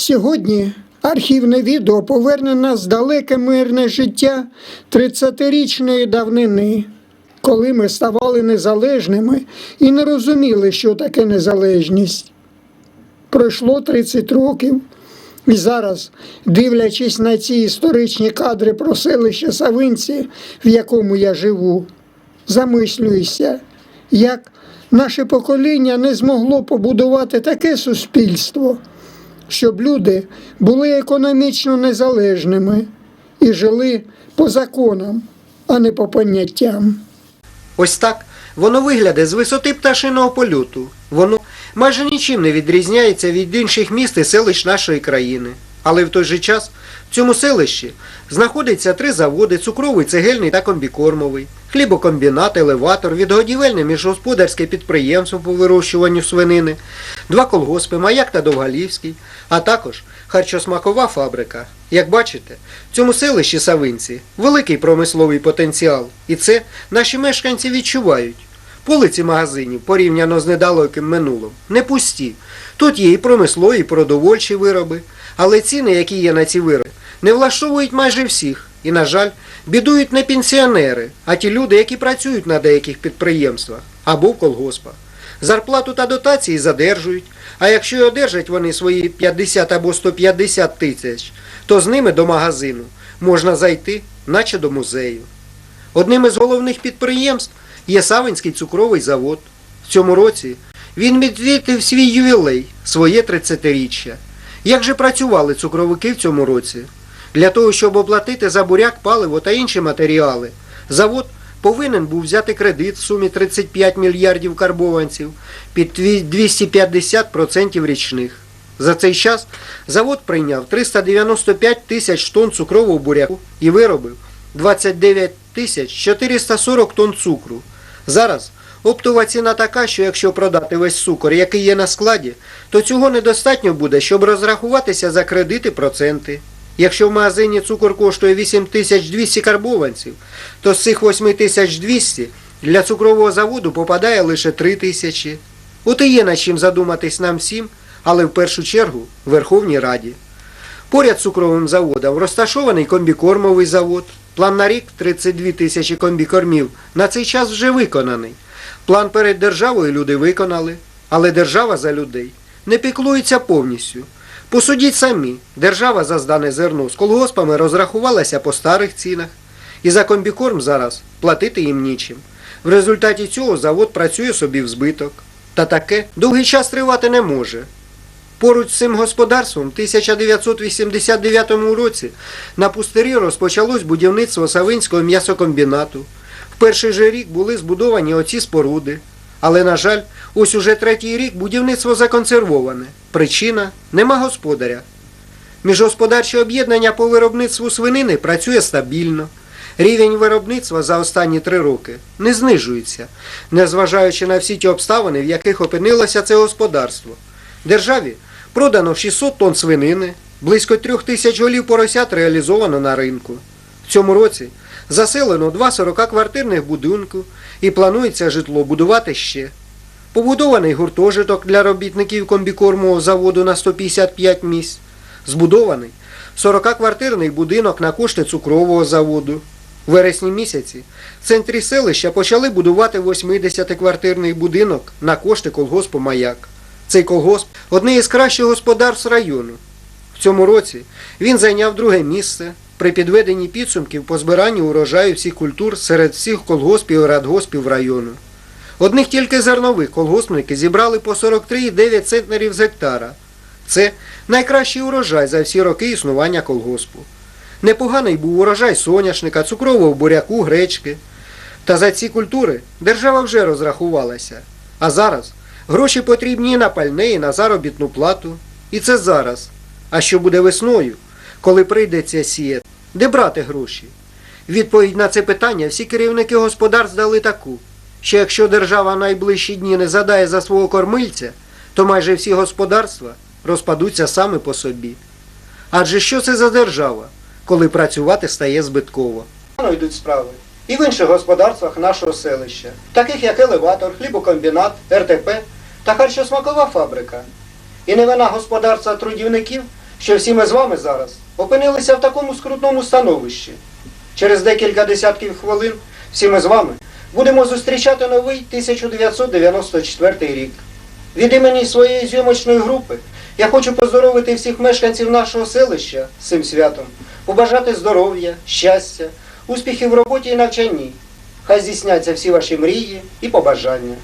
Сьогодні архівне відео поверне нас далеке мирне життя 30-річної давнини, коли ми ставали незалежними і не розуміли, що таке незалежність. Пройшло 30 років, і зараз, дивлячись на ці історичні кадри про селище Савинці, в якому я живу, замислююся, як наше покоління не змогло побудувати таке суспільство, щоб люди були економічно незалежними і жили по законам, а не по поняттям. Ось так воно виглядає з висоти пташиного польоту. Воно майже нічим не відрізняється від інших міст і селищ нашої країни. Але в той же час в цьому селищі знаходиться три заводи: цукровий, цегельний та комбікормовий, хлібокомбінат, елеватор, відгодівельне міжгосподарське підприємство по вирощуванню свинини, два колгоспи, маяк та Довгалівський, а також харчосмакова фабрика. Як бачите, в цьому селищі Савинці великий промисловий потенціал, і це наші мешканці відчувають. Полиці магазинів, порівняно з недалеким минулим, не пусті. Тут є і промислові, і продовольчі вироби, але ціни, які є на ці вироби, не влаштовують майже всіх. І, на жаль, бідують не пенсіонери, а ті люди, які працюють на деяких підприємствах або в колгоспах. Зарплату та дотації задержують, а якщо й одержать вони свої 50 або 150 тисяч, то з ними до магазину можна зайти, наче до музею. Одним із головних підприємств є Савинський цукровий завод. В цьому році він відвітив свій ювілей, своє 30-річчя. Як же працювали цукровики в цьому році? Для того, щоб оплатити за буряк, паливо та інші матеріали, завод повинен був взяти кредит в сумі 35 мільярдів карбованців під 250% річних. За цей час завод прийняв 395 тисяч тонн цукрового буряку і виробив 29 тисяч 440 тонн цукру. Зараз оптова ціна така, що якщо продати весь цукор, який є на складі, то цього недостатньо буде, щоб розрахуватися за кредити проценти. Якщо в магазині цукор коштує 8200 карбованців, то з цих 8200 для цукрового заводу попадає лише 3000. От і є над чим задуматись нам всім, але в першу чергу Верховній Раді. Поряд з цукровим заводом розташований комбікормовий завод. План на рік 32 тисячі комбікормів на цей час вже виконаний. План перед державою люди виконали, але держава за людей не піклується повністю. Посудіть самі, держава за здане зерно з колгоспами розрахувалася по старих цінах, і за комбікорм зараз платити їм нічим. В результаті цього завод працює собі в збиток. Та таке довгий час тривати не може. Поруч з цим господарством в 1989 році на пустирі розпочалось будівництво Савинського м'ясокомбінату. В перший же рік були збудовані оці споруди. Але, на жаль, ось уже третій рік будівництво законсервоване. Причина нема господаря. Міжгосподарче об'єднання по виробництву свинини працює стабільно. Рівень виробництва за останні три роки не знижується, незважаючи на всі ті обставини, в яких опинилося це господарство. Державі продано 600 тонн свинини, близько трьох тисяч голів поросят реалізовано на ринку. В цьому році заселено два 40-квартирних будинку і планується житло будувати ще. Побудований гуртожиток для робітників комбікормового заводу на 155 місць. Збудований 40-квартирний будинок на кошти цукрового заводу. В вересні місяці в центрі селища почали будувати 80-квартирний будинок на кошти колгоспу Маяк. Цей колгосп одне із кращих господарств району. В цьому році він зайняв друге місце при підведенні підсумків по збиранню урожаю всіх культур серед всіх колгоспів і радгоспів району. Одних тільки зернових колгоспники зібрали по 43,9 центнерів з гектара. Це найкращий урожай за всі роки існування колгоспу. Непоганий був урожай соняшника, цукрового буряку, гречки. Та за ці культури держава вже розрахувалася. А зараз гроші потрібні і на пальне, і на заробітну плату. І це зараз. А що буде весною, коли прийдеться сіяти? Де брати гроші? Відповідь на це питання всі керівники господарств дали таку, що якщо держава найближчі дні не задає за свого кормильця, то майже всі господарства розпадуться саме по собі. Адже що це за держава, коли працювати стає збитково? Йдуть справи. І в інших господарствах нашого селища, таких як елеватор, хлібокомбінат, РТП та харчосмакова фабрика. І не вина господарства трудівників, що всі ми з вами зараз опинилися в такому скрутному становищі. Через декілька десятків хвилин всі ми з вами будемо зустрічати новий 1994 рік. Від імені своєї зйомочної групи я хочу поздоровити всіх мешканців нашого селища з цим святом, побажати здоров'я, щастя, успіхів в роботі і навчанні. Хай здійсняться всі ваші мрії і побажання.